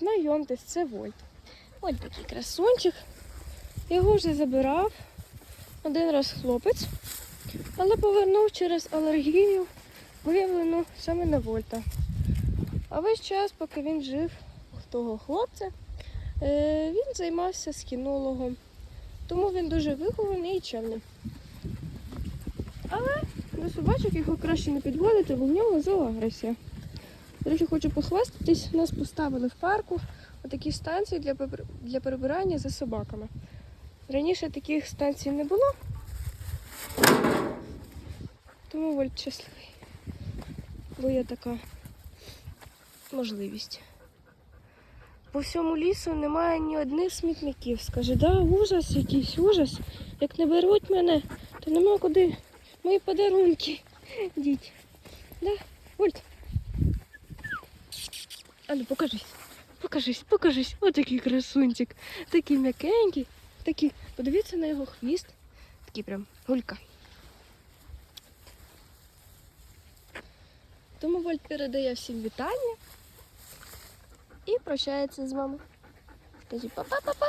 Знайомтесь, це Вольт. Ось такий красунчик. Його вже забирав один раз хлопець, але повернув через алергію, виявлену саме на Вольта. А весь час, поки він жив у того хлопця, е, він займався з кінологом. Тому він дуже вихований і чемний. Але до собачок його краще не підводити, бо в нього зооагресія. До речі, хочу похвастатись, нас поставили в парку такі станції для, для перебирання за собаками. Раніше таких станцій не було, тому Вольт щасливий. Бо є така можливість. По всьому лісу немає ні одних смітників. Скаже, да, ужас якийсь, ужас. Як не беруть мене, то нема куди мої подарунки. Діть. Да, Вольт. А ну покажись. Покажись, покажись. Отакий красунчик. Такий м'якенький. Такий. Подивіться на його хвіст. Такий прям гулька. Тому Вольт передає всім вітання і прощається з вами. Скажіть па-па-па-па.